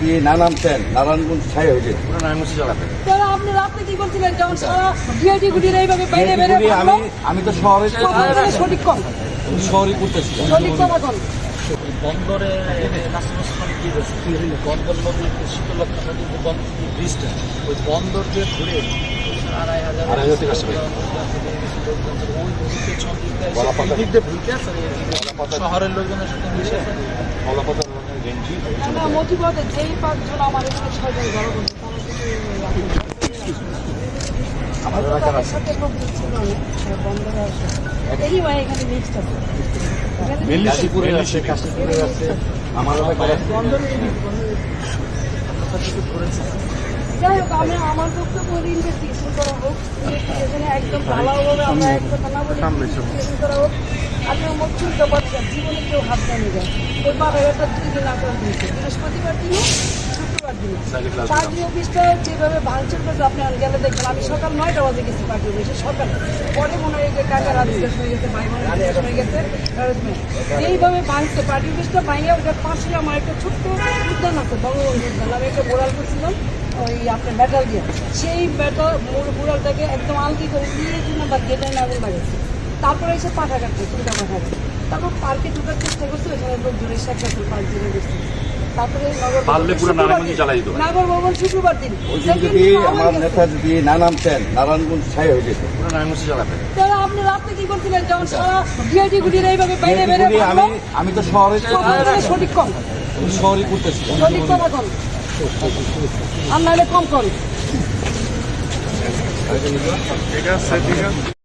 দিয়ে না নামতেন নারায়ণগঞ্জ ছাই হয়ে পুরো নারায়ণগঞ্জ চালাতে তাহলে আপনি কি করছিলেন? যখন সারা ডিআইডি গুটির এইভাবে বাইরে বেরে আমি আমি তো শহরে সঠিক কম। শহরে করতেছিলাম সঠিক কম এখন। বন্দরে কি হয়েছে? বন্দর নদীর শীতলক্ষা নদীর যে বন্দর ব্রিজটা। ওই বন্দর দিয়ে ঘুরে আড়াই হাজার আড়াই হাজার থেকে আসবে। শহরের লোকজনের সাথে মিশে আমার। যাই হোক আমি আমার বক্তব্য ইনভেস্টিগেশন করা হোক একদম ভালোভাবে আমরা এক না বলে করা হোক। আপনি মচ্ছুর জীবনে কেউ হাত দেয়নি যায় ওই বারো হাজার দুই দিন আক্রান্ত হয়েছে বৃহস্পতিবার দিনে শুক্রবার দিনে। পার্টি অফিসটা যেভাবে ভাঙচুর করছে আপনি গেলে দেখবেন আমি সকাল নয়টা বাজে গেছি পার্টি অফিসে সকালে। পরে মনে হয় যে কাকা রাত হয়ে গেছে ভাই বোনের হয়ে গেছে এইভাবে ভাঙছে পার্টি অফিসটা ভাঙে ওটার পাশে আমার একটা ছোট্ট উদ্যান আছে বঙ্গবন্ধু উদ্যান আমি একটা বোড়াল করছিলাম ওই আপনার মেটাল দিয়ে। সেই মেটাল বোড়ালটাকে একদম আলতি করে দিয়ে জন্য বা গেটে আগুন লাগাচ্ছে তারপরে এসে পাঠা কাটছে তিনটা পাঠা তারপর পার্কে ঢোকার চেষ্টা করছে ওইখানে লোক ধরে শেখাচ্ছে পার্ক জুড়ে গেছে তারপরে নগর ভবন শুক্রবার দিন যদি দিন আমার আমার নেতা যদি না নামতেন নারায়ণগঞ্জ ছাই হয়ে যেত। নারায়ণগঞ্জ চালাতে তাহলে আপনি কি করছিলেন? যখন সারা ডিআইডি গুটির এইভাবে বাইরে বেরে আমি আমি তো শহরে সঠিক কম। শহরে করতেছিলাম সঠিক কম এখন। আর নাহলে কম কম। ঠিক আছে ঠিক আছে।